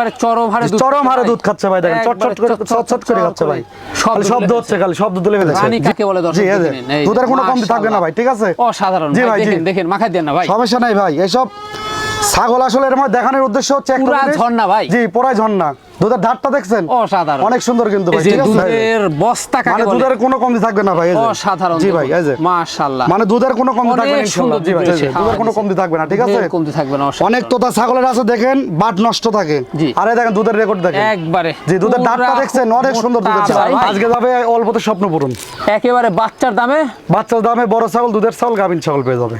আরে চরম হারে চরম হারে দুধ খাচ্ছে ভাই দেখেন চট চট করে একবারে চট চট করে খাচ্ছে ভাই। খালি শব্দ হচ্ছে খালি শব্দ তুলে ফেলেছে। রানী কাকে বলে দর্শক দুধের কোনো কমতি থাকবে না ভাই ঠিক আছে? অসাধারণ। দেখেন দেখেন মাখাই দেন না ভাই। সমস্যা নাই ভাই ছাগল আসলে এর মধ্যে দেখানোর উদ্দেশ্য হচ্ছে একটা ঝর্ণা ভাই। জি পুরাই ঝর্ণা। দুধের ধারটা দেখছেন? অসাধারণ। অনেক সুন্দর কিন্তু ভাই ঠিক আছে? দুধের বস্তা মানে কাকে বলে? দুধের কোনো কমতি থাকবে না ভাই এই যে। অসাধারণ জি ভাই এই যে। মাশাআল্লাহ। মানে দুধের কোনো কমতি থাকবে না ইনশাআল্লাহ। জি ভাই দুধের কোনো কমতি থাকবে না ঠিক আছে? কমতি থাকবে না অনেক তোতা ছাগলের আছে দেখেন বাট নষ্ট থাকে। আরে দেখেন দুধের রেকর্ড দেখেন। একবারে জি দুধের পুরা দেখছেন অনেক সুন্দর দুধের মোটা ছাগল। আজকে যাবে অল্পতে স্বপ্ন পূরণ একেবারে বাচ্চার দামে? বাচ্চার দামে বড় ছাগল দুধের ছাগল গাভিন ছাগল পেয়ে যাবে।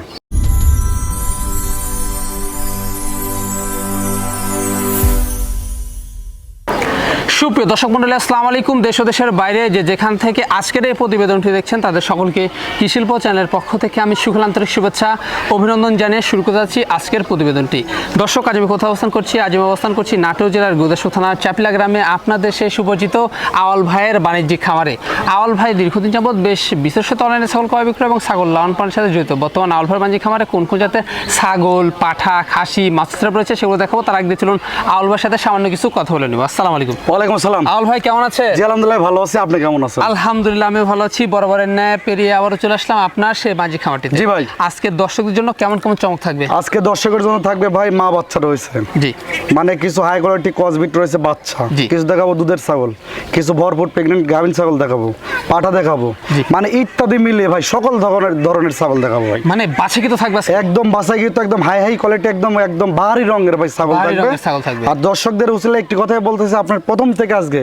সুপ্রিয় দর্শক মন্ডলী, আসসালামু আলাইকুম। দেশ দেশের বাইরে যে যেখান থেকে আজকের এই প্রতিবেদনটি দেখছেন, তাদের সকলকে কৃষিল্প চ্যানেলের পক্ষ থেকে আমি সুখল আন্তরিক শুভেচ্ছা, অভিনন্দন জানিয়ে শুরু করতে যাচ্ছি আজকের প্রতিবেদনটি। দর্শক, আজ আমি কোথাও অবস্থান করছি? আজ আমি অবস্থান করছি নাটোর জেলার গুদেশ্বর থানার চাপিলা গ্রামে আপনাদের সেই সুপরিচিত আওয়াল ভাইয়ের বাণিজ্যিক খামারে। আওয়াল ভাই দীর্ঘদিন যাবৎ বেশ বিশেষত অনলাইনে ছাগল ক্রয় বিক্রয় এবং ছাগল লালন পালনের সাথে জড়িত। বর্তমান আওয়াল ভাইয়ের বাণিজ্যিক খামারে কোন কোন জাতের ছাগল, পাঠা, খাসি মাছ রয়েছে সেগুলো দেখাবো। তার আগে চলুন আওয়াল ভাইয়ের সাথে সামান্য কিছু কথা বলে নেব। আসসালামু আলাইকুম। ওয়ালাইকুম আসসালাম। আউল ভাই কেমন আছে? জি আলহামদুলিল্লাহ ভালো আছি। আপনি কেমন আছেন? আলহামদুলিল্লাহ আমি ভালো আছি। বরাবরের ন্যায় পেরিয়ে আবারও চলে আসলাম আপনার সে মাঝি খামারটিতে। জি ভাই। আজকে দর্শকদের জন্য কেমন কেমন চমক থাকবে? আজকে দর্শকের জন্য থাকবে ভাই মা বাচ্চা রয়েছে। জি। মানে কিছু হাই কোয়ালিটি কসবিট রয়েছে বাচ্চা। কিছু দেখাবো দুধের ছাগল। কিছু ভরপুর প্রেগনেন্ট গাভিন ছাগল দেখাবো। পাঠা দেখাবো। মানে ইত্যাদি মিলিয়ে ভাই সকল ধরনের ধরনের ছাগল দেখাবো ভাই। মানে বাছে কি তো থাকবে? একদম বাসায় কিন্তু একদম হাই হাই কোয়ালিটি একদম একদম ভারী রঙের ভাই ছাগল থাকবে। ছাগল থাকবে। আর দর্শকদের উচিলে একটি কথাই বলতেছে আপনার প্রথম থেকে আজকে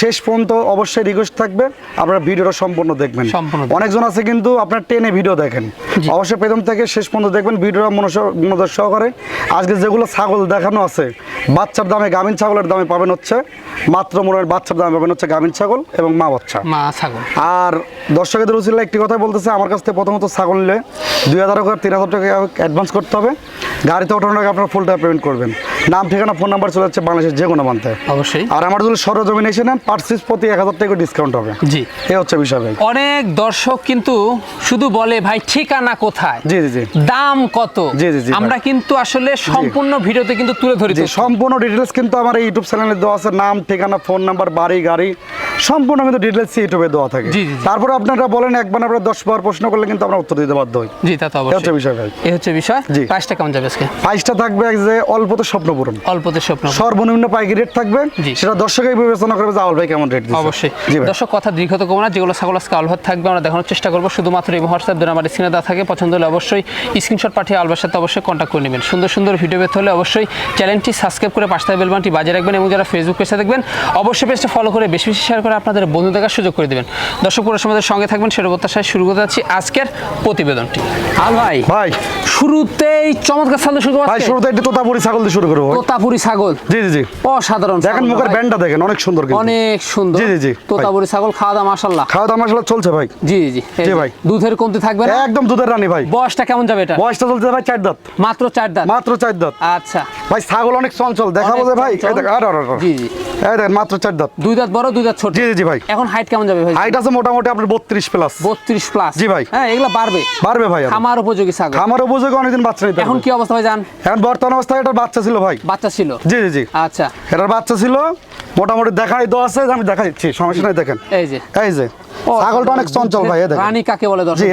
শেষ পর্যন্ত অবশ্যই রিকোয়েস্ট থাকবে। আপনারা ভিডিওটা সম্পূর্ণ দেখবেন। অনেকজন আছে কিন্তু আপনার টেনে ভিডিও দেখেন। অবশ্যই প্রথম থেকে শেষ পর্যন্ত দেখবেন ভিডিওটা মনোযোগ সহকারে। আজকে যেগুলো ছাগল দেখানো আছে বাচ্চার দামে গাভিন ছাগলের দামে পাবেন হচ্ছে মাত্র মনে হয় বাচ্চার দামে পাবেন হচ্ছে গাভিন ছাগল এবং মা বাচ্চা। মা ছাগল। আর দর্শকদের উচিত একটি কথা বলতেছে আমার কাছ থেকে প্রথমত ছাগল নিলে দুই হাজার টাকা তিন হাজার টাকা অ্যাডভান্স করতে হবে। গাড়িতে ওঠানোর আগে আপনার ফুল টাকা পেমেন্ট করবেন। নাম ঠিকানা ফোন নাম্বার চলে যাচ্ছে বাংলাদেশের যে কোনো মানতে অবশ্যই। আর আমার যদি সরজমিন এসে নেন পার্সিস প্রতি এক হাজার টাকা ডিসকাউন্ট হবে। জি। এই হচ্ছে বিষয় ভাই। অনেক দর্শক কিন্তু শুধু বলে ভাই ঠিকানা কোথায়? জি জি জি। দাম কত? জি, জি, জি, আমরা কিন্তু আসলে সম্পূর্ণ ভিডিওতে কিন্তু তুলে ধরি সম্পূর্ণ ডিটেলস কিন্তু আমার এই ইউটিউব চ্যানেলে দেওয়া আছে। নাম ঠিকানা ফোন নাম্বার বাড়ি গাড়ি সম্পূর্ণ কিন্তু ডিটেলস ইউটিউবে দেওয়া থাকে। তারপরে আপনারা বলেন একবার আপনারা দশ বার প্রশ্ন করলে কিন্তু আমরা উত্তর দিতে বাধ্য হই। জি তা তো এই হচ্ছে বিষয় ভাই। এই হচ্ছে বিষয়। জি। প্রাইসটা কেমন যাবে আজকে? প্রাইসটা থাকবে যে অল্পতে স্বপ্ন পূরণ অল্পতে স্বপ্ন সর্বনিম্ন পাইকারি রেট থাকবে। জি। বিবেচনা করবে ভাই কেমন রেট অবশ্যই। দর্শক কথা দীর্ঘত করব না যেগুলো ছাগল আজকে থাকবে আমরা দেখানোর চেষ্টা করব। শুধুমাত্র এই হোয়াটসঅ্যাপ ধরে আমার স্ক্রিনে দেওয়া থাকে পছন্দ হলে অবশ্যই স্ক্রিনশট পাঠিয়ে আলবার সাথে অবশ্যই কন্ট্যাক্ট করে নেবেন। সুন্দর সুন্দর ভিডিও পেতে হলে অবশ্যই চ্যানেলটি সাবস্ক্রাইব করে পাশে থাকা বেলবানটি বাজিয়ে রাখবেন এবং যারা ফেসবুক পেজে দেখবেন অবশ্যই পেজটা ফলো করে বেশি বেশি শেয়ার করে আপনাদের বন্ধু দেখার সুযোগ করে দেবেন। দর্শক পুরো আমাদের সঙ্গে থাকবেন সেটা প্রত্যাশায় শুরু করতে যাচ্ছি আজকের প্রতিবেদনটি। আল ভাই ভাই। শুরুতেই চমৎকার ছাগল শুরু ভাই শুরুতে একটু তোতাপুরি ছাগল দিয়ে শুরু করব। তোতাপুরি ছাগল। জি জি জি। অসাধারণ দেখেন মুখের ব্যান্ডটা দেখেন অনেক সুন্দর অনেক সুন্দর। জি, জি। ছাগল খাওয়া দাওয়া খাওয়া দাওয়া চলছে ভাই। জি জি। জি, ভাই। দুধের কমতি থাকবে না? একদম দুধের রানী ভাই। বয়সটা কেমন যাবে এটা? বয়সটা চলছে ভাই চার দাঁত। মাত্র চার দাঁত? মাত্র চার দাঁত। আচ্ছা। ভাই ছাগল অনেক চঞ্চল। দেখাবো যে ভাই আর আর। জি, জি। এই দেখেন মাত্র চার দাঁত। দুই দাঁত বড় দুই দাঁত ছোট? জি জি ভাই। এখন হাইট কেমন যাবে ভাই? হাইট আছে মোটামুটি আপনার বত্রিশ প্লাস বত্রিশ প্লাস জি, ভাই। হ্যাঁ এগুলো বাড়বে। পারবে ভাই আরও। খামার উপযোগী ছাগল। খামার উপযোগে অনেকদিন বাচ্চা নিতে এখন কি অবস্থা ভাই জান? এখন বর্তমান অবস্থায় এটার বাচ্চা ছিল ভাই। বাচ্চা ছিল? জি জি জি। আচ্ছা। এটার বাচ্চা ছিল মোটামুটি দেখাই তো আছে আমি দেখা দিচ্ছি সমস্যা নাই দেখেন। এই যে। এই যে ছাগলটা অনেক চঞ্চল ভাই দেখেন। রানী কাকে বলে দর্শক জি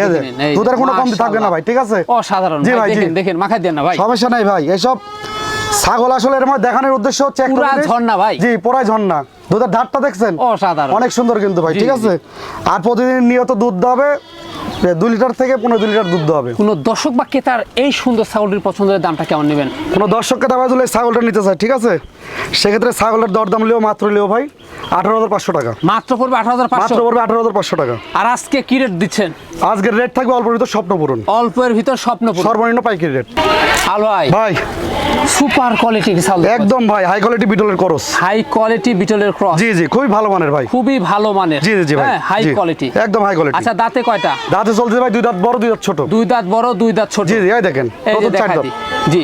এই দুধের কোনো কমতি থাকবে না ভাই ঠিক আছে? অসাধারণ। জি ভাই দেখেন দেখেন মাখাই দেন না ভাই। সমস্যা নাই ভাই এইসব ছাগল আসলে এর মধ্যে দেখানোর উদ্দেশ্য হচ্ছে একটা পুরা ঝর্ণা ভাই। জি পুরাই ঝর্ণা। দুধের ধারটা দেখছেন? অসাধারণ। অনেক সুন্দর কিন্তু ভাই ঠিক আছে? আর প্রতিদিন নিয়ত দুধ দেওয়া দুই লিটার থেকে পনেরো দুই লিটার দুধ হবে। কোন দর্শক বা ক্রেতার এই সুন্দর ছাগলটির পছন্দের দামটা কেমন নেবেন? কোনো দর্শককে দাবা দিলে ছাগলটা নিতে চায় ঠিক আছে? সেক্ষেত্রে ছাগলের দরদাম লিও মাত্র লিও ভাই আঠারো হাজার পাঁচশো টাকা। মাত্র পড়বে আঠারো হাজার মাত্র পড়বে আঠারো হাজার পাঁচশো টাকা। আর আজকে কি রেট দিচ্ছেন? আজকের রেট থাকবে অল্প ভিতর স্বপ্ন পূরণ। অল্পের ভিতর স্বপ্ন সর্বনিম্ন পাইকারি রেট আলো ভাই ভাই। সুপার কোয়ালিটির ছাগল। একদম ভাই হাই কোয়ালিটি বিটলের করস হাই কোয়ালিটি বিটলের ক্রস জি জি খুবই ভালো মানের ভাই। খুবই ভালো মানের। জি জি জি ভাই। হাই কোয়ালিটি একদম হাই কোয়ালিটি আচ্ছা দাঁতে কয়টা? দাঁতে চলছে ভাই দুই দাঁত বড় দুই দাঁত ছোট। দুই দাঁত বড় দুই দাঁত ছোট। জি জি এই দেখেন নতুন চার দাঁত। জি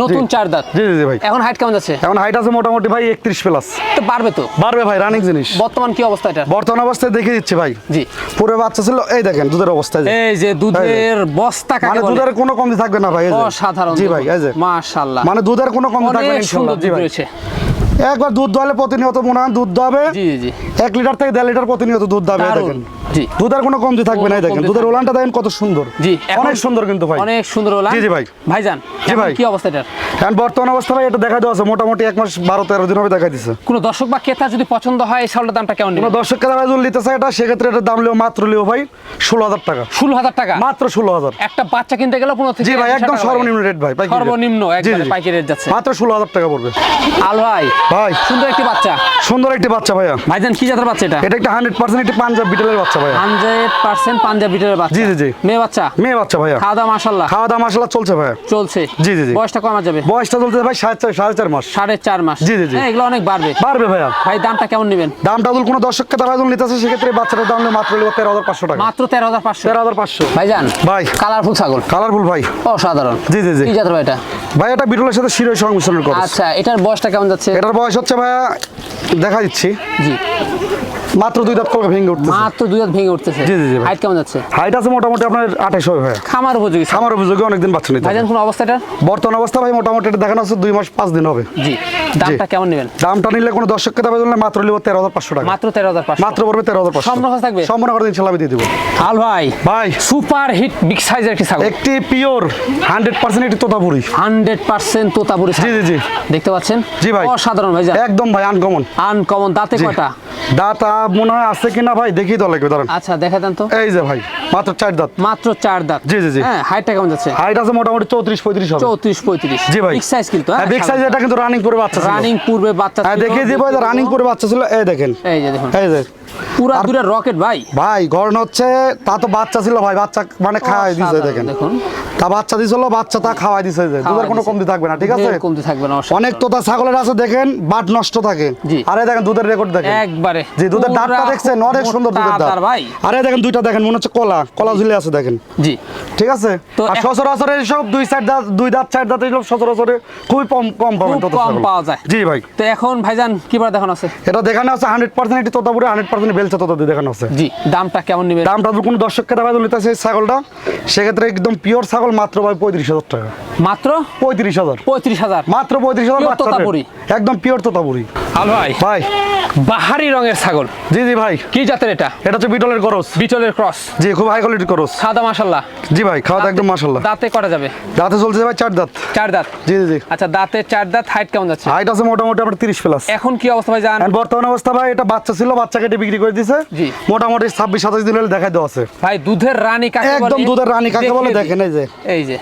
নতুন চার দাঁত। জি জি ভাই। এখন হাইট কেমন যাচ্ছে? এখন হাইট আছে মোটামুটি ভাই একত্রিশ প্লাস তো পারবে তো? বাড়বে ভাই রানিং জিনিস। বর্তমান কি অবস্থা এটা? বর্তমান অবস্থায় দেখে দিচ্ছি ভাই। জি। পুরো বাচ্চা ছিল এই দেখেন দুধের অবস্থায় যে। এই যে দুধের বস্তা মানে কাকে বলে? দুধের কোনো কমতি থাকবে না ভাই এই যে। অসাধারণ জি ভাই এই যে। মাশাআল্লাহ। মানে দুধের কোনো কমতি থাকবে না ইনশাআল্লাহ। জি ভাই। একবার দুধ দোয়ালে প্রতিনিয়ত মনে হয় দুধ দোয়াবে। জি এক লিটার থেকে দেড় লিটার প্রতিনিয়ত দুধ দাবে দেখেন। দুধের কোনো কমতি থাকবে না দেখেন। দুধের ওলানটা দেখেন কত সুন্দর। জি অনেক সুন্দর কিন্তু ভাই। অনেক সুন্দর ওলান। জি, জি ভাই। ভাইজান জি ভাই। কি অবস্থা এটার? এখন বর্তমান অবস্থা ভাই এটা দেখা দেওয়া আছে। মোটামুটি এক মাস বারো তেরো দিন হবে দেখা দিচ্ছে কোনো দর্শক বা ক্রেতা যদি পছন্দ হয় এই ছাগলটার দামটা কেমন কোনো দর্শক কেনা যদি নিতে চায় এটা সেক্ষেত্রে এটার দাম লিও মাত্র লিও ভাই ষোলো হাজার টাকা। ষোলো হাজার টাকা? মাত্র ষোলো হাজার। একটা বাচ্চা কিনতে গেলে পনেরো থেকে জি ভাই একদম সর্বনিম্ন রেট ভাই পাইকারি সর্বনিম্ন জি। পাইকারি রেট যাচ্ছে। মাত্র ষোলো হাজার টাকা পড়বে। আল ভাই ভাই সুন্দর একটি বাচ্চা। সুন্দর একটি বাচ্চা ভাইয়া। ভাইজান কি জাতের বাচ্চা এটা? এটা একটা হান্ড্রেড পার্সেন্ট একটি পাঞ্জাব বিটেলের বাচ্চা ভাইয়া। পাঞ্জাব বিটের বাচ্চা। জি, জি, জি। মেয়ে বাচ্চা? মেয়ে বাচ্চা ভাইয়া। খাওয়া দাওয়া খাওয়া দাওয়া চলছে ভাইয়া। চলছে। জি, জি, জি। বয়সটা কমা যাবে? বয়সটা চলছে ভাই সাড়ে চার সাড়ে চার মাস। সাড়ে চার মাস। জি, জি, জি। হ্যাঁ এগুলো অনেক বাড়বে। পারবে ভাইয়া। ভাই দামটা কেমন নেবেন? দামটা যদি কোনো দর্শককে দাম যদি নিতে আসে সেক্ষেত্রে বাচ্চাটার দাম মাত্র হলো তেরো হাজার পাঁচশো টাকা। মাত্র তেরো হাজার পাঁচশো। তেরো হাজার পাঁচশো। ভাইজান ভাই। কালারফুল ছাগল। কালারফুল ভাই। অসাধারণ। জি, জি, জি। কি জাতের ভাই এটা? ভাই এটা বিটলের সাথে শিরোই সংমিশ্রণ করে আচ্ছা এটার বয়সটা কেমন যাচ্ছে? এটার বয়স হচ্ছে ভাইয়া দেখা দিচ্ছি। জি। মাত্র দুই দাঁত কলকা ভেঙে উঠতেছে। মাত্র দুই হাত ভেঙে উঠতেছে। জি, জি, জি হাইট কেমন যাচ্ছে? হাইট আছে মোটামুটি আপনার আঠাশ হবে ভাইয়া খামার উপযোগী। আমার অভিযোগে অনেকদিন বাচ্চা নিতে ভাইজান কোন অবস্থাটা বর্তমান অবস্থা ভাই মোটামুটি এটা দেখানো হচ্ছে দুই মাস পাঁচ দিন হবে। জি। দামটা কেমন নেবেন? দামটা নিলে কোনো দর্শককে দামে দিলে মাত্র নিব তেরো হাজার পাঁচশো টাকা। মাত্র তেরো হাজার পাঁচশো। মাত্র পড়বে তেরো হাজার পাঁচশো। সম্পূর্ণ খরচ থাকবে? সম্পূর্ণ করে ইনশাল্লাহ আমি দিয়ে দিব। আল ভাই ভাই। সুপার হিট বিগ সাইজের একটি ছাগল। একটি পিওর হান্ড্রেড পার্সেন্ট একটি তোতাপুরি। হান্ড্রেড পার্সেন্ট তোতাপুরি জি জি জি। দেখতে পাচ্ছেন? জি ভাই। অসাধারণ ভাইজান একদম ভাই আনকমন আনকমন দাঁতে কয়টা? দাঁত মনে হয় আছে কিনা ভাই? দেখি তো লাগবে দাঁড়ান। আচ্ছা দেখা দেন তো। এই যে ভাই মাত্র চার দাঁত। মাত্র চার দাঁত। জি, জি, জি। হ্যাঁ হাইটটা কেমন যাচ্ছে? হাইট আছে মোটামুটি চৌত্রিশ পঁয়ত্রিশ হবে। চৌত্রিশ পঁয়ত্রিশ। জি ভাই। বিগ সাইজ কিন্তু হ্যাঁ বিগ সাইজ এটা কিন্তু রানিং করে বাচ্চা ছিল। রানিং পূর্বে বাচ্চা হ্যাঁ ছিল, দেখিয়ে দিব দেখতে রানিং পাবো। করে বাচ্চা ছিল। এই দেখেন। এই যে দেখুন। এই যে। পুরা দুটা রকেট ভাই। ভাই গরম হচ্ছে তা তো বাচ্চা ছিল ভাই বাচ্চা মানে খাওয়াই দিছে দেখেন। দেখুন। তা বাচ্চা দিছিল বাচ্চা তা খাওয়াই দিছে যে দুধের কোনো কমতি থাকবে না ঠিক আছে? কমতি থাকবে না। অনেক তোতা ছাগলের আছে দেখেন বাট নষ্ট থাকে। আরে দেখেন দুধের রেকর্ড দেখেন। একবারে। জি দুধের দাঁতটা দেখছেন অনেক সুন্দর দুধের দাঁত। দাঁত ভাই। আরে দেখেন দুইটা দেখেন মনে হচ্ছে কলা কলা ঝুলে আছে দেখেন। জি। ঠিক আছে? আর সচরাচর সব দুই চার দাঁত দুই দাঁত চার দাঁত সচরাচর খুবই কম কম পাবেন তোতা কম পাওয়া যায়। জি ভাই। তো এখন ভাইজান কি বার দেখানো আছে? এটা দেখানো আছে হান্ড্রেড পার্সেন্ট একটি তোতাপুরে হান্ড্রেড পার্সেন্ট বেলচা তোতা দেখানো আছে। জি দামটা কেমন নেবেন? দামটা কোনো দর্শককে নিতেছে এই ছাগলটা। সেক্ষেত্রে একদম পিওর ছাগল মাত্র ভাই পঁয়ত্রিশ হাজার টাকা। মাত্র? পঁয়ত্রিশ হাজার। পঁয়ত্রিশ হাজার? মাত্র পঁয়ত্রিশ হাজার। একদম পিওর তোতাপুরি। আল ভাই। ভাই। বাহারি রঙের ছাগল। জি জি ভাই। কি জাতের এটা? এটা হচ্ছে বিটলের করস। বিটলের ক্রস। জি খুব হাই কোয়ালিটির করস। সাদা জি ভাই খাওয়া একদম দাঁতে করা যাবে? দাঁতে চলছে ভাই চার দাঁত। চার দাঁত? জি জি আচ্ছা দাঁতে চার দাঁত হাইট কেমন যাচ্ছে? হাইট আছে মোটামুটি আপনার তিরিশ প্লাস এখন কি অবস্থা ভাই জান? And বর্তমান অবস্থা ভাই এটা বাচ্চা ছিল বাচ্চা কেটে বিক্রি করে দিছে। জি। মোটামুটি ছাব্বিশ সাতাশ দিন হলে দেখা দেওয়া আছে। ভাই দুধের রানী কাকে বলে? একদম দুধের রানী কাকে বলে? দেখেন এই যে। এই যে।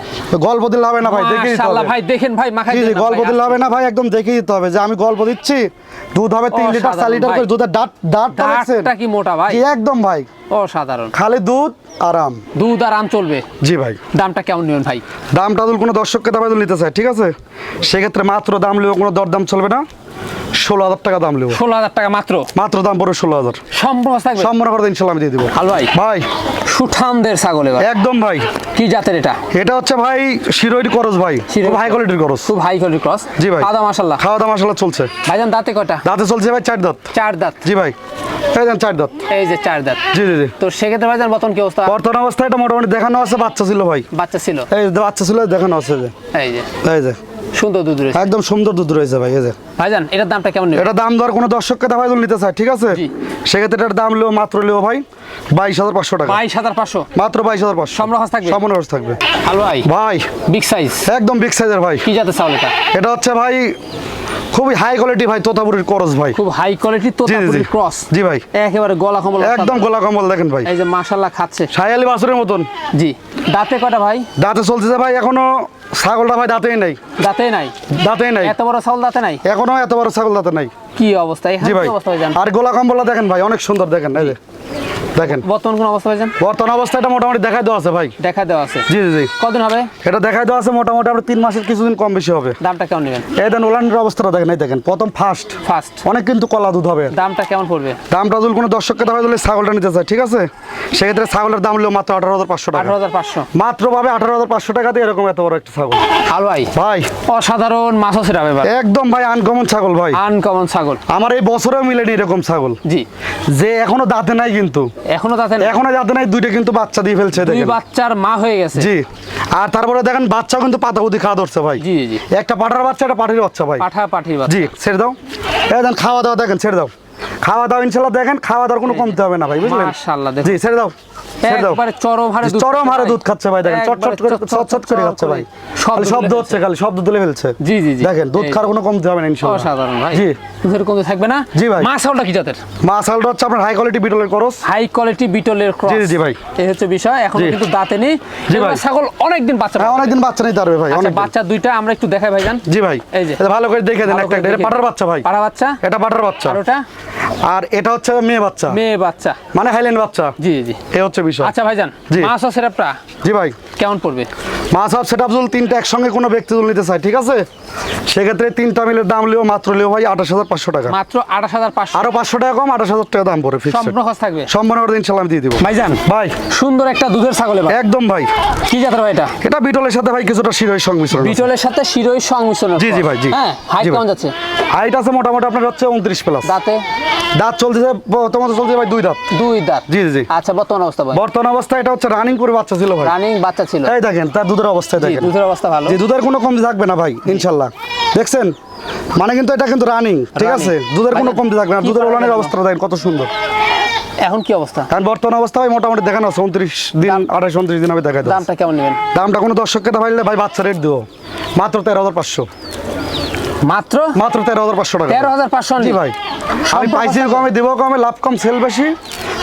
গল্প দিলে হবে না ভাই দেখে দিতে হবে। ভাই দেখেন ভাই মাখাই জি গল্প দিলে হবে না ভাই একদম দেখে দিতে হবে। যে আমি গল্প দিচ্ছি দুধ হবে তিন লিটার চার অসাধারণ লিটার করে দুধের দাঁত দাঁতটা দেখছেন? দাঁতটা কি মোটা ভাই? একদম ভাই। অসাধারণ। খালি দুধ আরাম দুধ আর আম চলবে? জি ভাই। দামটা কেমন নেবেন ভাই? দামটা যদি কোনো দর্শককে দামে নিতে চায় ঠিক আছে? সেক্ষেত্রে মাত্র দাম নেব কোনো দরদাম চলবে না। ষোলো হাজার টাকা দাম নেব। ষোলো হাজার টাকা মাত্র? মাত্র দাম পড়বে ষোলো হাজার। সম্ভব থাকবে? সম্মান করে ইনশাল্লাহ আমি দিয়ে দিব। ভাই। ভাই। সুঠামদের ছাগল এবার। একদম ভাই। কি জাতের এটা? এটা হচ্ছে ভাই শিরোইটি করস ভাই। খুব হাই কোয়ালিটির করস। খুব হাই কোয়ালিটি ক্রস জি ভাই। খাওয়া মাসাল্লাহ খাওয়া দাওয়া মশলা চলছে। ভাইজান দাঁতে কয়টা? দাঁতে চলছে ভাই চার দাঁত। চার দাঁত। জি ভাই। চার দাঁত। এই যে চার দাঁত। জি জি জি। তো সেক্ষেত্রে ভাইজান বর্তমান কি অবস্থা? বর্তমান এটা মোটামুটি দেখানো আছে বাচ্চা ছিল ভাই। বাচ্চা ছিল? এই বাচ্চা ছিল দেখানো আছে যে। এই যে। এই যে। সুন্দর দুধ রয়েছে। একদম সুন্দর দুধ রয়েছে ভাই এই যে। ভাইজান এটার দামটা কেমন এটা দাম দর কোনো দর্শককে দাম নিতে চায় ঠিক আছে। সেক্ষেত্রে এটার দাম লেও মাত্র লেও ভাই বাইশ হাজার পাঁচশো টাকা। বাইশ হাজার পাঁচশো? মাত্র বাইশ হাজার পাঁচশো। খরচ থাকবে? খরচ থাকবে। হাল ভাই। ভাই। বিগ সাইজ একদম বিগ সাইজের ভাই। কি জাতের চাউল এটা? এটা হচ্ছে ভাই খুবই হাই কোয়ালিটি ভাই তোতাপুরির করস ভাই। খুব হাই কোয়ালিটির জি জি জি। তোতাপুরি ক্রস জি ভাই। একেবারে গলা কম্বল একদম গোলা কম্বল দেখেন ভাই। এই যে মাশাল্লাহ খাচ্ছে। সায়ালি বাছুরের মতন। জি। দাঁতে কয়টা ভাই? দাঁতে চলছে ভাই এখনও ছাগলটা ভাই দাঁতেই নাই। দাঁতে নাই? দাঁতেই নাই। এত বড় চাউল দাঁতে নাই? এখনও এত বড় ছাগল দাঁতে নাই। কি অবস্থা? আর গোলা কম্বলা দেখেন ভাই অনেক সুন্দর দেখেন এই যে। দেখেন। বর্তমান কোন অবস্থা ভাই জান বর্তমান অবস্থাটা মোটামুটি দেখাই দেওয়া আছে ভাই। দেখা দেওয়া আছে। জি জি কদিন হবে? এটা দেখাই দেওয়া আছে মোটামুটি আপনার তিন মাসের কিছুদিন কম বেশি হবে। দামটা কেমন নেবেন? এই দেন ওলানের অবস্থাটা দেখেন এই দেখেন প্রথম ফার্স্ট ফার্স্ট অনেক কিন্তু কলা দুধ হবে। দামটা কেমন পড়বে? দামটা যদি কোনো দর্শককে দাম দিলে ছাগলটা নিতে চায় ঠিক আছে? সেক্ষেত্রে ছাগলের দাম হলো মাত্র আঠারো হাজার পাঁচশো টাকা। আঠারো হাজার পাঁচশো। মাত্র পাবে আঠারো হাজার পাঁচশো টাকাতে এরকম এত বড় একটা ছাগল। হাল ভাই। ভাই। অসাধারণ মাছ আছে এবার একদম ভাই আনকমন ছাগল ভাই। আনকমন ছাগল। আমার এই বছরেও মিলেনি এরকম ছাগল। জি। যে এখনও দাঁতে নাই কিন্তু। এখনও না? এখনও যাতে নাই দুইটা কিন্তু বাচ্চা দিয়ে ফেলছে দুই দেখেন। বাচ্চার মা হয়ে গেছে। জি। আর তারপরে দেখেন বাচ্চাও কিন্তু পাতাপুতি খাওয়া ধরছে ভাই। জি, জি। একটা পাঠার বাচ্চা একটা পাটির বাচ্চা ভাই। পাঠা পাটির বাচ্চা। জি ছেড়ে দাও। এখন খাওয়া দাওয়া দেখেন ছেড়ে দাও। খাওয়া দাওয়া ইনশাল্লাহ দেখেন খাওয়া দাওয়ার কোনো কমতে হবে না ভাই বুঝলেন? জি ছেড়ে দাও চরম হারে দুধ খাচ্ছে ভাই। ভাই দেখেন চট চট করে খাচ্ছে ভাই। শব্দ খালি শব্দ হচ্ছে খালি শব্দ তুলে ফেলছে। জি, জি। দেখেন দুধ খাওয়ার কোনো কমতে হবে না অসাধারণ ভাই। জি। দুধের কমতে থাকবে না? জি ভাই। কি জাতের? হচ্ছে আপনার হাই কোয়ালিটি বিটলের করস। হাই কোয়ালিটি বিটলের ক্রস। জি, জি, ভাই। এই হচ্ছে বিষয় এখন কিন্তু দাঁতে নেই। জি, ভাই। ছাগল অনেকদিন বাচ্চা হ্যাঁ পাবে। অনেকদিন বাচ্চা নিতে পারবে ভাই আচ্ছা অনেক বাচ্চা দুইটা আমরা একটু দেখাই ভাইজান। জি ভাই। এই যে। ভালো করে দেখে দেন একটা একটা। এটা পাটার বাচ্চা ভাই। পাড়া বাচ্চা? এটা পাটার বাচ্চা। আর ওটা? আর এটা হচ্ছে মেয়ে বাচ্চা। মেয়ে বাচ্চা। মানে হাইল্যান্ড বাচ্চা। জি জি। এ হচ্ছে বিষয়। আচ্ছা ভাইজান। মাছ ও সেরাপটা? জি ভাই। কেমন পড়বে? মাছ আর সেটা যদি তিনটা একসঙ্গে কোনো ব্যক্তি তুলে নিতে চায় ঠিক আছে? সেক্ষেত্রে তিনটা মিলের দাম লিও মাত্র লিও ভাই আঠাশ হাজার পাঁচশো টাকা। মাত্র আঠাশ হাজার পাঁচশো আরও পাঁচশো টাকা কম আঠাশ হাজার টাকা দাম পড়ে সম্পূর্ণ খরচ থাকবে? সম্পূর্ণ করে ইনশাল্লাহ আমি দিয়ে দিব। ভাইজান ভাই। সুন্দর একটা দুধের ছাগল একদম ভাই। কি জাতের ভাই এটা? এটা বিটলের সাথে ভাই কিছুটা শিরোই সংমিশ্রণ বিটলের সাথে শিরোই সংমিশ্রণ জি, জি ভাই, জি। হ্যাঁ হাইট। কেমন যাচ্ছে? হাইট আছে মোটামুটি আপনার হচ্ছে উনত্রিশ প্লাস দাঁতে? দাঁত চলতেছে তোমাদের চলছে ভাই দুই দাঁত। দুই দাঁত। জি, জি। আচ্ছা বর্তমান অবস্থা ভাই বর্তমান অবস্থায় এটা হচ্ছে রানিং করে বাচ্চা ছিল ভাই। রানিং বাচ্চা ছিল। এই দেখেন তার দুধের অবস্থায় জি, দেখেন। দুধের অবস্থা ভালো। জি দুধের কোনো কমতি থাকবে না ভাই ইনশাল্লাহ। দেখছেন? মানে কিন্তু এটা কিন্তু রানিং ঠিক আছে? দুধের কোনো কমতি থাকবে না। দুধের ওলানের যাবে? অবস্থাটা দেখেন কত সুন্দর। এখন কি অবস্থা? কারণ বর্তমান অবস্থা ভাই মোটামুটি দেখানো আছে উনত্রিশ দিন আঠাশ উনত্রিশ দিন হবে দেখা যায় দামটা কেমন নেবেন? দামটা কোনো দর্শককে তো পাইলে ভাই বাচ্চা রেট দেবো। মাত্র তেরো হাজার পাঁচশো। মাত্র? মাত্র তেরো হাজার পাঁচশো টাকা। তেরো হাজার পাঁচশো জি ভাই। আমি পাইছি কমে দিব কমে লাভ কম সেল বেশি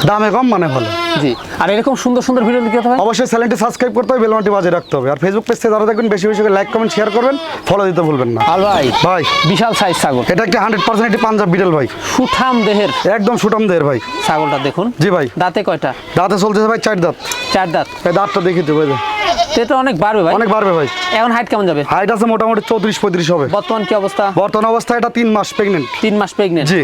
দামে কম মানে ভালো। জি। আর এরকম সুন্দর সুন্দর ভিডিও দিতে হবে? অবশ্যই চ্যানেলটি সাবস্ক্রাইব করতে হবে বেলমানটি বাজে রাখতে হবে। আর ফেসবুক পেজ থেকে যারা দেখবেন বেশি বেশি লাইক কমেন্ট শেয়ার করবেন ফলো দিতে ভুলবেন না। আর ভাই ভাই। বিশাল সাইজ ছাগল। এটা একটি হান্ড্রেড পার্সেন্ট একটি পাঞ্জাব বিটেল ভাই। সুঠাম দেহের। একদম সুটাম দের ভাই। ছাগলটা দেখুন। জি ভাই। দাঁতে কয়টা? দাঁতে চলতেছে ভাই চার দাঁত। চার দাঁত। দাঁতটা দেখিয়ে দেবো। তো এটা অনেক বাড়বে ভাই। অনেক বাড়বে ভাই। এখন হাইট কেমন যাবে? হাইট আছে মোটামুটি চৌত্রিশ পঁয়ত্রিশ হবে। বর্তমান কি অবস্থা? বর্তমান অবস্থায় এটা তিন মাস প্রেগনেন্ট তিন মাস প্রেগনেন্ট জি।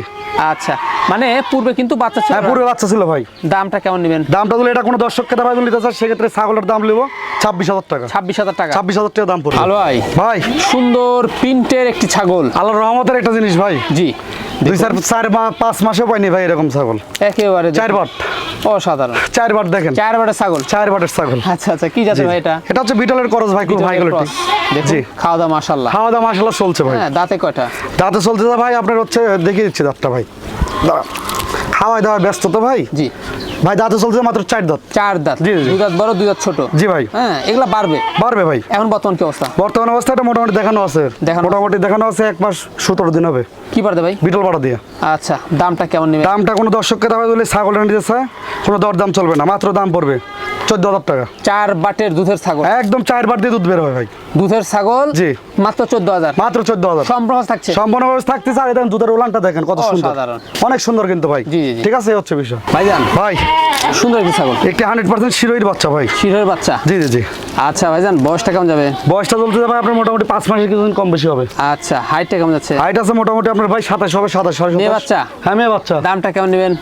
আচ্ছা। মানে পূর্বে কিন্তু বাচ্চা ছিল হ্যাঁ পুরো বাচ্চা ছিল ভাই। দামটা কেমন নেবেন? দামটা দিলে এটা কোনো দর্শককে দাবাই নিতে চায় সেক্ষেত্রে ছাগলের দাম নেব ছাব্বিশ হাজার টাকা। ছাব্বিশ হাজার টাকা। ছাব্বিশ হাজার টাকা দাম পড়বে। ভালো ভাই। ভাই। সুন্দর প্রিন্টের একটি ছাগল। আল্লাহর রহমতের একটা জিনিস ভাই। জি। দুই চার চার পাঁচ মাসেও পাইনি ভাই এরকম ছাগল। একেবারে। চার বাট অসাধারণ। চার দেখেন। চার বাটের ছাগল। চার বাটের ছাগল। আচ্ছা আচ্ছা কি যাচ্ছে ভাই এটা? এটা হচ্ছে বিটলের করস ভাই খুব হাই বিটলের কোয়ালিটি cross। দেখুন জি। খাওয়া দাওয়া খাওয়া দাওয়া চলছে ভাই। হ্যাঁ দাঁতে কয়টা? দাঁতে চলছে ভাই আপনার হচ্ছে দেখিয়ে দিচ্ছি দাঁতটা ভাই। দাঁড়া। দাওয়ায় দাওয়া ব্যস্ত তো ভাই। জি। ভাই দাঁতে চলছে মাত্র চার দাঁত। চার দাঁত। জি, জি। দুই দাঁত বড় দুই দাঁত ছোট। জি ভাই। হ্যাঁ এগুলা বাড়বে। বাড়বে ভাই। এখন বর্তমান কি অবস্থা? বর্তমান অবস্থাটা মোটামুটি দেখানো আছে। দেখানো- মোটামুটি দেখানো আছে এক মাস সতেরো দিন হবে। কি বাড়বে ভাই? বিটল পাড়া দিয়ে। আচ্ছা দামটা কেমন নেবে দামটা কোনো দর্শককে দাম দিলে ছাগল নিতে চায় কোনো দর দাম চলবে না মাত্র দাম পড়বে চোদ্দ হাজার টাকা। চার বাটের দুধের ছাগল। একদম চার বার দিয়ে দুধ বের হবে ভাই। দুধের ছাগল জি। মাত্র চোদ্দ হাজার। মাত্র চোদ্দ হাজার। সম্প্রহ থাকছে? সম্পূর্ণ ব্যবস্থা থাকতে চাই দেখেন দুধের উলানটা দেখেন কত সুন্দর। অনেক সুন্দর কিন্তু ভাই। ঠিক আছে হচ্ছে বিষয়। ভাইজান। ভাই। সুন্দর একটি ছাগল। একটি হান্ড্রেড পার্সেন্ট শিরোইর বাচ্চা ভাই। শিরের বাচ্চা? জি জি জি। আচ্ছা ভাইজান বয়সটা কেমন যাবে? বয়সটা চলতে যাবে আপনার মোটামুটি পাঁচ মাসের কিছুদিন কম বেশি হবে। আচ্ছা হাইটটা কেমন যাচ্ছে? হাইট আছে মোটামুটি আপনার ভাই সাতাশ হবে সাতাশ সাড়ে মেয়ে বাচ্চা? হ্যাঁ মেয়ে বাচ্চা। দামটা কেমন নেবেন?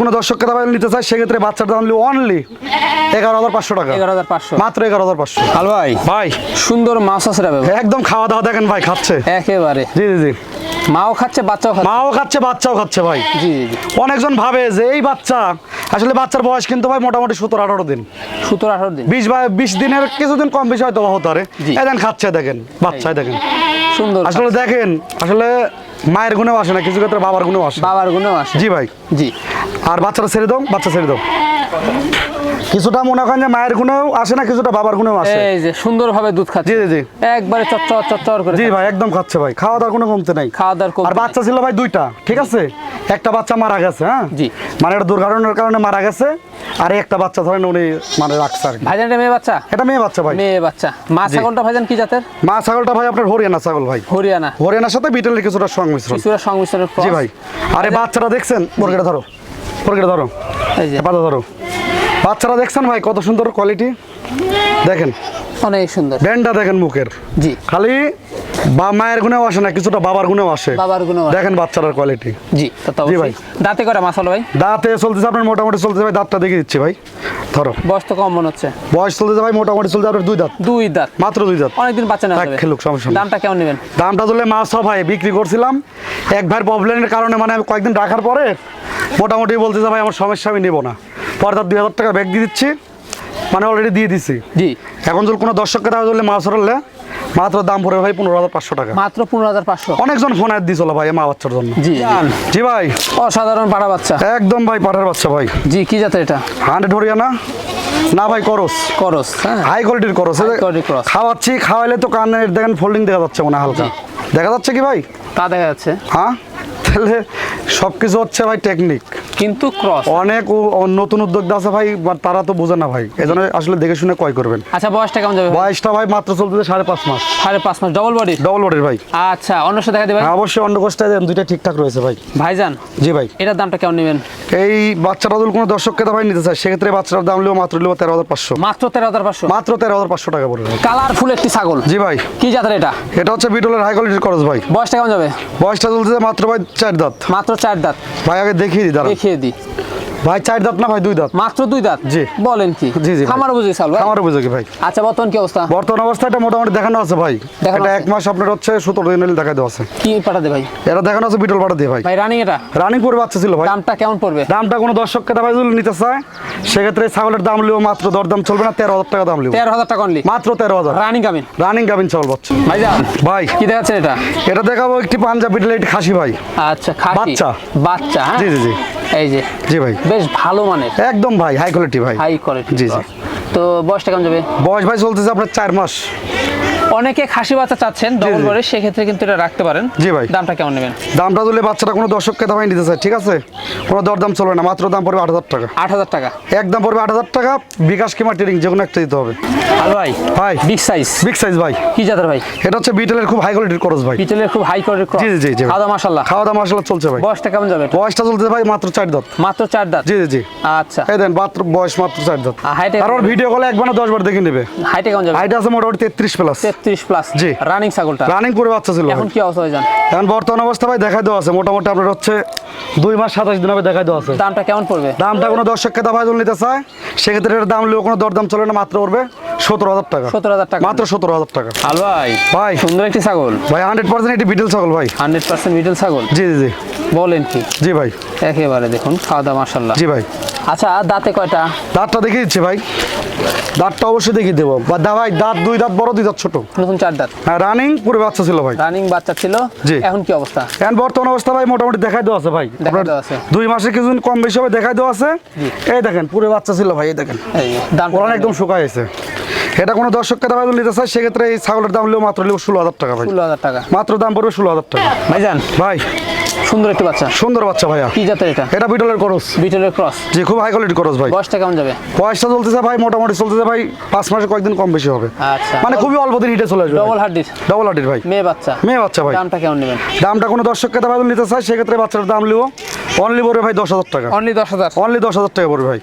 কোনো নিতে সেক্ষেত্রে বাচ্চার দাম অনলি এগারো হাজার পাঁচশো টাকা। এগারো হাজার পাঁচশো। মাত্র এগারো হাজার পাঁচশো। ভালো ভাই ভাই। সুন্দর মাছ আছে একদম খাওয়া দাওয়া দেখেন ভাই খাচ্ছে। একেবারে। জি জি জি। মাও খাচ্ছে বাচ্চাও খাচ্ছে। মাও খাচ্ছে বাচ্চাও খাচ্ছে ভাই। জি জি জি। অনেকজন ভাবে যে এই বাচ্চা আসলে বাচ্চার বয়স কিন্তু ভাই মোটামুটি সতেরো আঠারো দিন। সতেরো আঠারো দিন। বিশ বা বিশ দিনের কিছুদিন কম বেশি হয়তো হতে পারে। দেন খাচ্ছে দেখেন বাচ্চায় দেখেন। সুন্দর আসলে দেখেন আসলে মায়ের গুণেও আসে না কিছু ক্ষেত্রে বাবার গুণেও আসে। বাবার গুণেও আসে। জি ভাই। জি। আর বাচ্চাটা ছেড়ে দাও বাচ্চা ছেড়ে দাও। কিছুটা মনে করেন যে মায়ের গুণেও আসে না কিছুটা বাবার গুণেও আসে। এই যে সুন্দর ভাবে দুধ খাচ্ছে। জি জি একবারে চচ্চর চচ্চর করে জি ভাই একদম খাচ্ছে ভাই। খাওয়া দাওয়ার কোনো কমতে নাই। খাওয়া দাওয়ার আর বাচ্চা ছিল ভাই দুইটা ঠিক আছে? একটা বাচ্চা মারা গেছে হ্যাঁ? জি। মানে এটা দুর্ঘটনার কারণে মারা গেছে আর একটা বাচ্চা ধরেন উনি মানে রাখছে আর ভাইজান এটা মেয়ে বাচ্চা? এটা মেয়ে বাচ্চা ভাই। মেয়ে বাচ্চা। মা। ছাগলটা ভাইজান কি জাতের? মা ছাগলটা ভাই আপনার হরিয়ানা ছাগল ভাই। হরিয়ানা। হরিয়ানার সাথে বিটেলের কিছুটা সংমিশ্রণ। কিছুটা সংমিশ্রণের জি ভাই। আরে বাচ্চাটা দেখছেন? পরকেটা ধরো। পরকেটা ধরো। এই যে। পাতা ধরো। বাচ্চারা দেখছেন ভাই কত সুন্দর কোয়ালিটি দেখেন। অনেক সুন্দর। ব্যান্ডটা দেখেন মুখের। জি। খালি বা মায়ের গুণেও আসে না কিছুটা বাবার গুণেও আসে। বাবার গুণেও। দেখেন বাচ্চাটার কোয়ালিটি জি জি ভাই। দাঁতে করে মাছ হলো ভাই? দাঁতে চলতেছে আপনার মোটামুটি চলতেছে ভাই দাঁতটা দেখে দিচ্ছি ভাই। ধরো। বয়স তো কম মনে হচ্ছে। বয়স চলতেছে ভাই মোটামুটি চলতে আপনার দুই দাঁত। দুই দাঁত। মাত্র দুই দাঁত। অনেকদিন বাচ্চা না থাক, খেলুক, সমস্যা দামটা কেমন নেবেন? দামটা ধরলে মাছ সব ভাই বিক্রি করছিলাম। এক ভাইয়ের প্রবলেমের কারণে মানে আমি কয়েকদিন রাখার পরে মোটামুটি বলতেছে ভাই আমার সমস্যা আমি নেব না। পরে তার দুই হাজার টাকা ব্যাগ দিয়ে দিচ্ছি। মানে অলরেডি দিয়ে দিছি। জি। এখন যদি কোনো দর্শককে দেওয়া ধরলে মাছ ধরলে মাত্র দাম পড়বে ভাই পনেরো হাজার পাঁচশো টাকা। মাত্র পনেরো হাজার পাঁচশো। অনেকজন ফোন অ্যাড দিয়েছিল ভাই মা বাচ্চার জন্য। জি জি। ভাই। অসাধারণ পাড়া বাচ্চা। একদম ভাই পাড়ার বাচ্চা ভাই। জি কি জাতের এটা? হান্ড্রেড হরিয়ানা না? ভাই করস। করস হ্যাঁ। হাই কোয়ালিটির করস। খাওয়াচ্ছি খাওয়াইলে তো কানের দেখেন ফোল্ডিং দেখা যাচ্ছে মনে হয় হালকা। দেখা যাচ্ছে কি ভাই? তা দেখা যাচ্ছে। হ্যাঁ? তাহলে সব কিছু হচ্ছে ভাই টেকনিক কিন্তু ক্রস অনেক নতুন উদ্যোক্তা আছে ভাই তারা তো বোঝে না ভাই। এজন্য আসলে দেখে শুনে ক্রয় করবেন। আচ্ছা বয়সটা কেমন যাবে বয়সটা ভাই মাত্র চলতেছে সাড়ে পাঁচ মাস। সাড়ে পাঁচ মাস ডবল বডি ডবল বডির ভাই। আচ্ছা অন্য সাথে দেখা দিবে হ্যাঁ, অবশ্যই অন্য কোষ্টায় দেন দুইটা ঠিকঠাক রয়েছে ভাই। ভাইজান? জি ভাই। এটার দামটা কেমন নেবেন? এই বাচ্চাটা যদি কোনো দর্শককে ভাই নিতে চায় সেক্ষেত্রে বাচ্চাটার দাম লিও মাত্র লিও তেরো হাজার পাঁচশো। মাত্র তেরো হাজার পাঁচশো? মাত্র তেরো হাজার পাঁচশো টাকা পড়বে। কালারফুল একটি ছাগল। জি ভাই। কি জাতের এটা? এটা হচ্ছে বিটলের হাই কোয়ালিটির খরচ ভাই। বয়সটা কেমন যাবে? বয়সটা চলতেছে মাত্র ভাই চার দাঁত। মাত্র চার দাঁত। ভাই আগে দেখিয়ে দিই দেখিয়ে দিই। ভাই চার দাঁত না ভাই দুই দাঁত? মাত্র দুই দাঁত? জি। বলেন কি? জি, জি ভাই। খামার বুঝি চাল ভাই। আমার বুঝে কি ভাই? আচ্ছা বর্তমান কি অবস্থা? বর্তমান অবস্থাটা মোটামুটি দেখানো আছে ভাই। এটা এক মাস আপনার হচ্ছে সতেরো দিন দেখা দেওয়া আছে। কি পাঠাতে ভাই? এটা দেখানো আছে বিটল পাটা দিয়ে ভাই। ভাই রানিং এটা? রানিং করে বাচ্চা ছিল ভাই। দামটা কেমন পড়বে? দামটা কোনো দর্শককে দাবাই যদি নিতে চায় সেক্ষেত্রে ছাগলের দাম লিও মাত্র দরদাম চলবে না তেরো হাজার টাকা দাম লিও। তেরো হাজার টাকা অনলি মাত্র তেরো হাজার। রানিং কামিন রানিং গাবিন চাউল বাচ্চা। ভাই যান ভাই। কি দেখাচ্ছেন এটা? এটা দেখাবো একটি পাঞ্জাব বিটল খাসি ভাই। আচ্ছা খাসি। বাচ্চা। বাচ্চা হ্যাঁ? জি, জি, জি। এই যে। জি ভাই। বেশ ভালো মানের। একদম ভাই হাই কোয়ালিটি ভাই। হাই কোয়ালিটি জি, জি। তো বয়সটা কেমন যাবে? বয়স ভাই চলতেছে আপনার চার মাস। অনেকে খাসি বাচ্চা চাচ্ছেন ডবল। করে সেক্ষেত্রে কিন্তু এটা রাখতে পারেন। জি ভাই। দামটা কেমন নেবেন? দামটা দিলে বাচ্চাটা কোনো দর্শককে দাবাই নিতে চায় ঠিক আছে? কোনো দরদাম চলবে না মাত্র দাম পড়বে আট হাজার টাকা। আট হাজার টাকা। একদম পড়বে আট হাজার টাকা বিকাশ কিমা ট্রেডিং যে কোনো একটা দিতে হবে। আর ভাই ভাই। বিগ সাইজ বিগ সাইজ ভাই। কি জাতের ভাই? এটা হচ্ছে বিটেলের খুব হাই কোয়ালিটির খরচ ভাই। পিতলের খুব হাই কোয়ালিটির ক্রস। জি, জি, জি। খাওয়া মাশাল্লাহ খাওয়া দাওয়া মশলা চলছে ভাই। বয়সটা কেমন যাবে? বয়সটা চলতেছে ভাই মাত্র চার দাঁত। মাত্র চার দাঁত? জি জি জি। আচ্ছা। এই দেন মাত্র বয়স মাত্র চার দাঁত। আর ভিডিও কলে একবার না দশ বার দেখে নেবে। হাইটে কেমন যাবে? হাইট আছে মোটামুটি তেত্রিশ প্লাস তেত্রিশ প্লাস জি। রানিং ছাগলটা। রানিং করে বাচ্চা ছিল এখন কি অবস্থা হয়ে যান এখন বর্তমান অবস্থা ভাই দেখাই দেওয়া আছে। মোটামুটি আপনার হচ্ছে দুই মাস সাতাশ দিন হবে দেখাই দেওয়া আছে। দামটা কেমন পড়বে? দামটা কোনো দর্শককে দাবাই যদি নিতে চায় সেক্ষেত্রে এটার দাম লিও কোনো দরদাম চলে না মাত্র পড়বে সতেরো হাজার টাকা। সতেরো হাজার টাকা। মাত্র সতেরো হাজার টাকা। আল ভাই ভাই। সুন্দর একটি ছাগল। ভাই হান্ড্রেড পার্সেন্ট এটি বিটেল ছাগল ভাই। হান্ড্রেড পার্সেন্ট মিডল ছাগল? জি জি জি। বলেন কি? জি ভাই। একেবারে দেখুন খাওয়া দাওয়া মাসাল্লাহ জি ভাই। আচ্ছা দাঁতে কয়টা? দাঁতটা দেখিয়ে দিচ্ছি ভাই। দাঁতটা অবশ্যই দেখিয়ে দেবো। বা দা ভাই দাঁত দুই দাঁত বড় দুই দাঁত ছোট। নতুন চার দাঁত। হ্যাঁ রানিং পুরো বাচ্চা ছিল ভাই। রানিং বাচ্চা ছিল। জি। এখন কি অবস্থা? এখন বর্তমান অবস্থা ভাই মোটামুটি দেখাই দেওয়া আছে ভাই। দুই মাসে কিছুদিন কম বেশি হবে দেখাই দেওয়া আছে। এই দেখেন পুরো বাচ্চা ছিল ভাই এই দেখেন। দাম একদম শুকায় আছে এটা কোনো দর্শককে দাম নিতে চাই সেক্ষেত্রে এই ছাগলের দাম হলেও মাত্র ষোলো হাজার টাকা ভাই। ষোলো হাজার টাকা। মাত্র দাম পড়বে ষোলো হাজার টাকা। ভাইজান। ভাই। সুন্দর একটি বাচ্চা। সুন্দর বাচ্চা ভাইয়া। কি জাতের এটা? এটা বিটলের খরচ বিটেলের ক্রস। জি খুব হাই কোয়ালিটি খরচ ভাই। বয়সটা কেমন যাবে? বয়সটা চলতেছে ভাই মোটামুটি চলতেছে ভাই পাঁচ মাসে কয়েকদিন কম বেশি হবে। আচ্ছা। মানে খুবই অল্প দিন হিটে চলে আসবে ডবল হার্ডির ডবল হার্টির ভাই। মেয়ে বাচ্চা। মেয়ে বাচ্চা ভাই। দামটা কেমন নেবেন? দামটা কোনো দর্শককে দাম নিতে চায় সেক্ষেত্রে বাচ্চার দাম লিও অনলি পড়বে ভাই দশ হাজার টাকা। অনলি দশ হাজার। অনলি দশ হাজার টাকা পড়বে ভাই।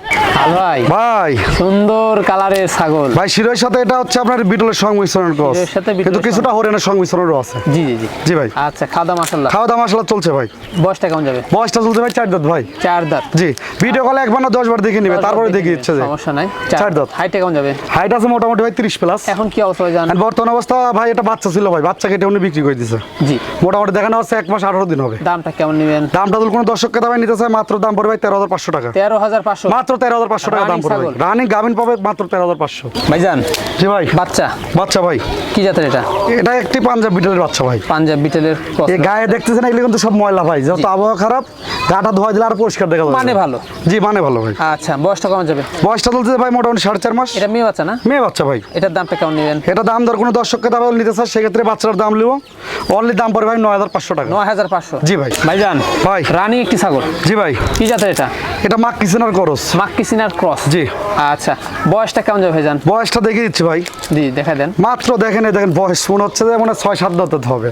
ভাই। ভাই। সুন্দর কালারের ছাগল। ভাই শিরোর সাথে এটা হচ্ছে আপনার বিটলের সংমিশ্রণ ক্রস। কিন্তু কিছুটা হরিয়ানার সংমিশ্রণও আছে। জি জি জি। জি ভাই। আচ্ছা খাওয়া দাওয়া মাসাল্লাহ খাওয়া দাওয়া মশলা চলছে ভাই। বয়সটা কেমন যাবে? বয়সটা চলছে ভাই চার দাঁত ভাই। চার দাঁত। জি ভিডিও কলে একবার না দশ বার দেখে নিবে তারপরে দেখে ইচ্ছে যে সমস্যা নাই। চার দাঁত। দাঁত হাইটে কেমন যাবে? হাইট আছে মোটামুটি ভাই তিরিশ প্লাস এখন কি অবস্থা যান বর্তমান অবস্থা ভাই এটা বাচ্চা ছিল ভাই বাচ্চা কেটে উনি বিক্রি করে দিছে। জি। মোটামুটি দেখানো হচ্ছে এক মাস আঠারো দিন হবে। দামটা কেমন নেবেন? দামটা যদি কোনো দর্শককে দামে নিতে চায় মাত্র দাম পড়বে ভাই তেরো হাজার পাঁচশো টাকা। তেরো হাজার পাঁচশো? মাত্র তেরো হাজার পাঁচশো টাকা দাম পড়বে রানিং গাভিন পাবে মাত্র তেরো হাজার পাঁচশো। ভাইজান জি ভাই। বাচ্চা? বাচ্চা ভাই। কি জাতের এটা? এটা একটি পাঞ্জাব বিটেলের বাচ্চা ভাই। পাঞ্জাব বিটেলের গায়ে দেখতেছেন এগুলো কিন্তু সব ময়লা ভাই যত আবহাওয়া খারাপ গাটা ধোয়া দিলে আর পরিষ্কার দেখা যাবে। মানে ভালো? জি মানে ভালো ভাই। আচ্ছা বয়সটা কেমন যাবে? বয়সটা চলছে ভাই মোটামুটি সাড়ে চার মাস। এটা মেয়ে বাচ্চা না? মেয়ে বাচ্চা ভাই। এটার দামটা কেমন নেবেন? এটা দাম ধর কোনো দর্শককে দাম নিতে চায় সেক্ষেত্রে বাচ্চার দাম নেব। অনলি দাম পড়ে ভাই নয় হাজার পাঁচশো টাকা। নয় হাজার পাঁচশো। জি ভাই। ভাইজান ভাই। রানী একটি ছাগল। জি ভাই। কি জাতের এটা? এটা মাক কিসেনার করস মাক্কি সিনার ক্রস জি। আচ্ছা বয়সটা কেমন যাবে ভাইজান? বয়সটা দেখিয়ে দিচ্ছি ভাই। জি দেখা দেন। মাত্র দেখেন দেখেন বয়স মনে হচ্ছে যে মানে ছয় সাত দাঁত হবে।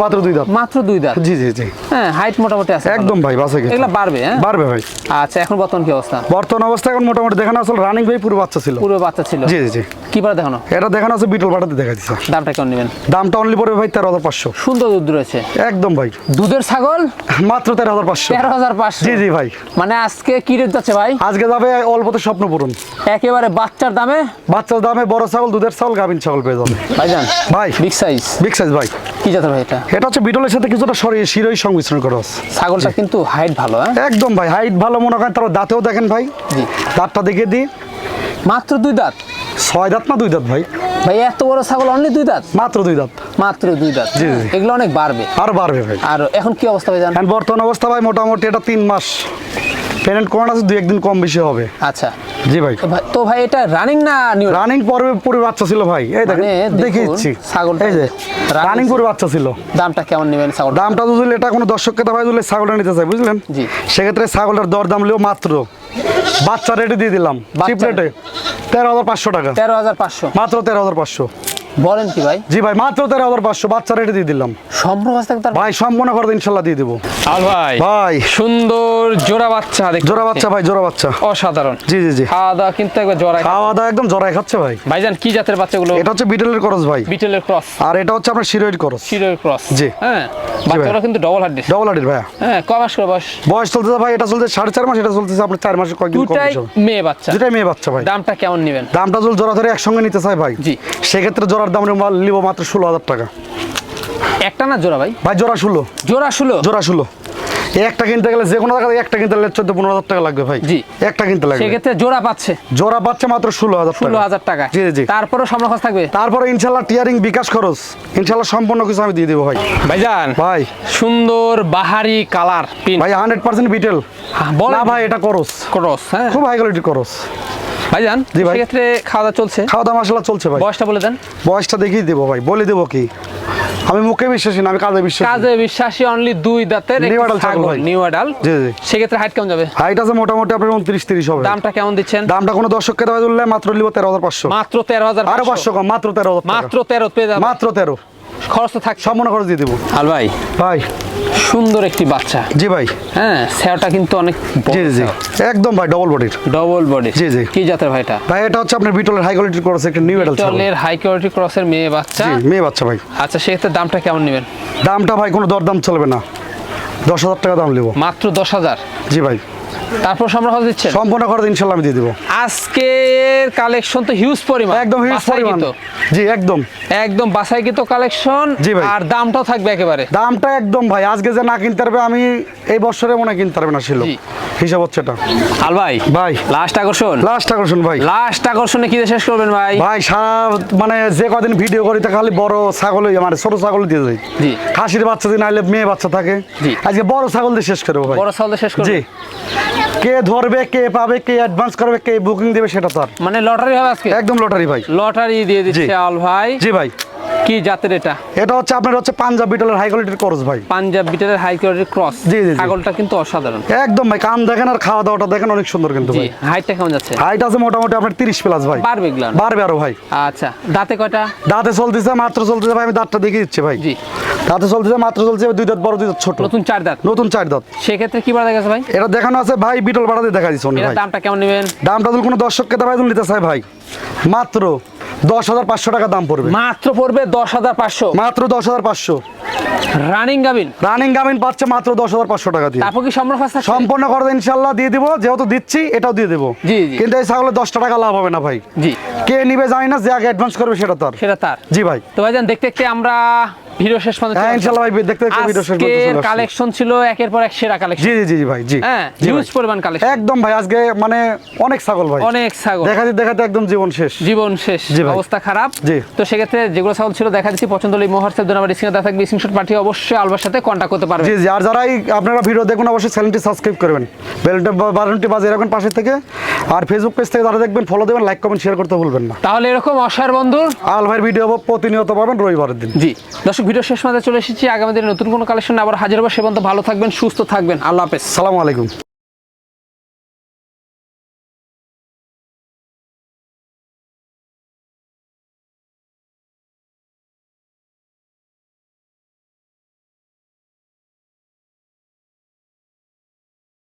মাত্র দুই দাঁত। মাত্র দুই দাঁত? জি জি জি। হ্যাঁ হাইট মোটামুটি আছে একদম ভাই বাসে গেছে। এগুলা বাড়বে হ্যাঁ? বাড়বে ভাই। আচ্ছা এখন বর্তমান কি অবস্থা? বর্তমান অবস্থা এখন মোটামুটি দেখানো আসলে রানিং ভাই পুরো বাচ্চা ছিল। পুরো বাচ্চা ছিল। জি জি জি। কি পারে দেখানো? এটা দেখানো আছে বিটল বাটাতে দেখা দিচ্ছে দামটা কেমন নেবেন? দামটা অনলি পড়বে ভাই তেরো হাজার পাঁচশো। সুন্দর দুধ রয়েছে। একদম ভাই। দুধের ছাগল? মাত্র তেরো হাজার পাঁচশো। তেরো হাজার পাঁচশো। জি জি ভাই। মানে আজকে কি রেট যাচ্ছে ভাই? আজকে যাবে অল্পতে স্বপ্ন পূরণ। একেবারে বাচ্চার দামে? বাচ্চার দামে বড় ছাগল দুধের ছাগল গাভিন ছাগল পেয়ে যাবে। ভাইজান ভাই বিগ সাইজ বিগ সাইজ ভাই। কি জাতের ভাই এটা? এটা হচ্ছে বিটলের সাথে কিছুটা সরিয়ে শিরোই সংমিশ্রণ করা আছে। ছাগলটা কিন্তু হাইট ভালো হ্যাঁ? একদম ভাই হাইট ভালো মনে করেন তারপর দাঁতেও দেখেন ভাই। জি। দাঁতটা দেখে দিই। মাত্র দুই দাঁত? ছয় দাঁত না দুই দাঁত ভাই? ভাই এত বড় ছাগল অনলি দুই দাঁত? মাত্র দুই দাঁত। মাত্র দুই দাঁত। জি। এগুলো অনেক বাড়বে। আর বাড়বে ভাই। আর এখন কি অবস্থা ভাই জান এখন বর্তমান অবস্থা ভাই মোটামুটি এটা তিন মাস। পেমেন্ট করানো আছে দুই একদিন কম বেশি হবে। আচ্ছা। জি ভাই। তো ভাই- ভাই এটা রানিং না নিউ রানিং পর্বে পুরো বাচ্চা ছিল ভাই। এই দেখেন মানে দেখে দিচ্ছি। ছাগলটা এই যে রানিং পুরো বাচ্চা ছিল। দামটা কেমন নেবেন ছাগল দামটা যদি এটা কোনো দর্শককে দাবাই দিলে ছাগলটা নিতে চাই বুঝলেন? জি। সেক্ষেত্রে ছাগলটার দর দাম লিও মাত্র। বাচ্চা রেটে দিয়ে দিলাম। চিপ রেটে তেরো হাজার পাঁচশো টাকা। তেরো হাজার পাঁচশো। মাত্র তেরো হাজার পাঁচশো। বলেন কি ভাই? জি ভাই মাত্র তেরো হাজার পাঁচশো বাচ্চা রেটে দিয়ে দিলাম। তার ভাই সম্পূর্ণ করে ইনশাল্লাহ দিয়ে দেবো। আল ভাই। ভাই। সুন্দর জোড়া বাচ্চা জোড়া বাচ্চা ভাই জোড়া বাচ্চা। অসাধারণ। জি জি জি। খাওয়া দাওয়া কিন্তু একবার জোড়া খাওয়া দাওয়া একদম জড়াই খাচ্ছে ভাই। ভাইজান কি জাতের বাচ্চাগুলো? এটা হচ্ছে বিটেলের করস ভাই। বিটেলের ক্রস। আর এটা হচ্ছে আপনার শিরোইড করস। শিরের ক্রস। জি। হ্যাঁ। বাচ্চাগুলো কিন্তু ডবল হার্ড ডবল ভাইয়া। হ্যাঁ ক মাস করে বয়স? বয়স চলতেছে ভাই এটা চলছে সাড়ে চার মাস এটা চলতেছে আপনার চার মাসের কয়েকদিন কম মেয়ে বাচ্চা। দুটাই মেয়ে বাচ্চা ভাই। দামটা কেমন নেবেন? দামটা জোড়া ধরে একসঙ্গে নিতে চাই ভাই। জি। সেক্ষেত্রে জোড়ার দাম নিব মাত্র ষোলো হাজার টাকা। একটা না জোড়া ভাই? ভাই জোড়া ষোলো। জোড়া ষোলো? জোড়া ষোলো। একটা কিনতে গেলে যে কোনো থেকে একটা কিনতে গেলে চোদ্দ পনেরো হাজার টাকা লাগবে ভাই। জি। একটা কিনতে লাগবে। সেক্ষেত্রে জোড়া পাচ্ছে। জোড়া পাচ্ছে মাত্র ষোলো হাজার ষোলো হাজার টাকা। জি জি। তারপরেও সামনে খরচ থাকবে? তারপরে ইনশাল্লাহ টিয়ারিং বিকাশ খরচ। ইনশাল্লাহ সম্পূর্ণ কিছু আমি দিয়ে দেবো ভাই। ভাই ভাইজান ভাই। সুন্দর বাহারি কালার পিন। ভাই হান্ড্রেড পার্সেন্ট বিটেল বল না ভাই এটা করস। করস হ্যাঁ। খুব হাই কোয়ালিটির করস। ভাইজান জি ভাই। সেক্ষেত্রে খাওয়া দাওয়া চলছে? খাওয়া দাওয়া মশলা চলছে ভাই। বয়সটা বলে দেন। বয়সটা দেখিয়ে দেবো ভাই বলে দেবো কি? আমি মুখে বিশ্বাসী না আমি কাজে বিশ্বাসী। কাজে বিশ্বাসী অনলি দুই দাঁতের adult ছাগল ভাই। নিউ আডাল জি জি। সেক্ষেত্রে হাইট কেমন যাবে? হাইট আছে মোটামুটি আপনার উনত্রিশ তিরিশ হবে। দামটা কেমন দিচ্ছেন? দামটা কোনো দর্শককে দেওয়া মাত্র নিব তেরো হাজার পাঁচশো। মাত্র তেরো হাজার আরও পাঁচশো। কম মাত্র তেরো মাত্র মাত্র তেরো পেয়ে যাবে মাত্র তেরো। খরচ তো থাকছে। সম্পূর্ণ খরচ দিয়ে দেবো। আল ভাই ভাই। সুন্দর একটি বাচ্চা। জি ভাই। হ্যাঁ স্যাওটা কিন্তু অনেক জি জি একদম ভাই ডবল বডির ডবল বডি জি, জি। কি জাতের ভাইটা ভাই এটা হচ্ছে আপনার বিটলের হাই কোয়ালিটির করছে একটা নিউ এডাল ছাগল। টলের হাই কোয়ালিটি ক্রসের মেয়ে বাচ্চা। জি মেয়ে বাচ্চা ভাই। আচ্ছা সেক্ষেত্রে দামটা কেমন নেবেন? দামটা ভাই কোনো দরদাম চলবে না। দশ হাজার টাকা দাম নেব। মাত্র দশ হাজার? জি ভাই। তারপর সম্রাট দিচ্ছেন? সম্পূর্ণ খরচ ইনশাল্লাহ আমি দিয়ে দেবো। আজকের কালেকশন তো হিউজ পরিমাণ। একদম হিউজ পরিমাণ। জি একদম। একদম কালেকশন। আর দামটাও থাকবে একেবারে। দামটা একদম ভাই আজকে যে না কিনতে পারবে আমি এই বছরে মনে কিনতে পারবে না ছিল হিসাব হচ্ছে এটা। আল ভাই ভাই। লাস্ট আকর্ষণ। লাস্ট আকর্ষণ ভাই। লাস্ট আকর্ষণে কি শেষ করবেন ভাই? ভাই সারা মানে যে কদিন ভিডিও করি তা খালি বড় ছাগল মানে ছোট ছাগল দিয়ে যাই জি। খাসির বাচ্চা দিন আইলে মেয়ে বাচ্চা থাকে। আজকে বড় ছাগল দিয়ে শেষ করব ভাই। বড় সাল শেষ করবেন? জি। কে ধরবে কে পাবে কে অ্যাডভান্স করবে কে বুকিং দেবে সেটা তার মানে লটারি হবে আজকে? একদম লটারি ভাই। লটারি দিয়ে দিচ্ছে। আল ভাই। জি ভাই। কি জাতের এটা? এটা হচ্ছে আপনার হচ্ছে পাঞ্জাব বিটলের হাই কোয়ালিটির করস ভাই। পাঞ্জাব বিটারের হাই কোয়ালিটির ক্রস জি, জি। ছাগলটা কিন্তু অসাধারণ। একদম ভাই কান দেখেন আর খাওয়া দাওয়াটা দেখেন অনেক সুন্দর কিন্তু ভাই। হাইটটা কেমন যাচ্ছে? হাইট আছে মোটামুটি আপনার তিরিশ প্লাস ভাই। পারবে এগুলো? বাড়বে আরও ভাই। আচ্ছা দাঁতে কয়টা? দাঁতে চলতেছে মাত্র চলতেছে ভাই আমি দাঁতটা দেখিয়ে দিচ্ছি ভাই। জি। দাঁতে চলতেছে মাত্র চলছে দুই দাঁত বড় দুই দাঁত ছোট। নতুন চার দাঁত? নতুন চার দাঁত। সেক্ষেত্রে কি বাড়া গেছে ভাই? এটা দেখানো আছে ভাই বিটল বাড়াতে দেখা দিচ্ছে ভাই। দামটা কেমন নেবেন? দামটা যদি কোনো দর্শককে হয় নিতে চাই ভাই মাত্র দশ হাজার পাঁচশো টাকা দাম পড়বে। মাত্র পড়বে দশ হাজার পাঁচশো। মাত্র দশ হাজার পাঁচশো। রানিং গাবিন রানিং গামিন পাচ্ছে মাত্র দশ হাজার পাঁচশো টাকা দিয়ে। তারপর কি ফাস্ট সম্পূর্ণ খরচ ইনশাল্লাহ দিয়ে দিব যেহেতু দিচ্ছি এটাও দিয়ে দেবো। কিন্তু এই ছাগলের দশটা টাকা লাভ হবে না ভাই। জি। কে নিবে জানি না যে আগে অ্যাডভান্স করবে সেটা তার। সেটা তার। জি ভাই। তো ভাই দেখতে দেখতে আমরা ভিডিও শেষ পর্যন্ত হ্যাঁ চলে ইনশাল্লাহ ভাই দেখতে দেখতে ভিডিও শেষ আসছি। কালেকশন ছিল একের পর এক সেরা কালেকশন জি জি জি ভাই জি। হ্যাঁ হিউজ পরিমাণ কালেকশন একদম ভাই আজকে মানে অনেক ছাগল ভাই। অনেক ছাগল। দেখাতে দেখাতে একদম জীবন শেষ। জীবন শেষ। অবস্থা খারাপ। জি। তো সেক্ষেত্রে যেগুলো ছাগল ছিল দেখা দিচ্ছি। পছন্দ হলে স্ক্রিনে থাকবে। স্ক্রিনশট পাঠিয়ে অবশ্যই আলবার সাথে কন্ট্যাক্ট করতে পারবে জি জি। আর যারাই আপনারা ভিডিও দেখুন অবশ্যই চ্যানেলটি সাবস্ক্রাইব করবেন। বেলটা বাটনটি বাজিয়ে রাখবেন পাশে থেকে। আর ফেসবুক পেজ থেকে যারা দেখবেন ফলো দেবেন লাইক কমেন্ট শেয়ার করতে ভুলবেন না। তাহলে এরকম অসার বন্ধুর আল ভাইয়ের ভিডিও প্রতিনিয়ত পাবেন রবিবারের দিন। জি। দর্শক ভিডিও শেষ মাঝে চলে এসেছি। আগামী দিনে নতুন কোনো কালেকশন আবার হাজির হব। সে ভালো থাকবেন, সুস্থ থাকবেন। আল্লাহ হাফেজ। সালামু আলাইকুম।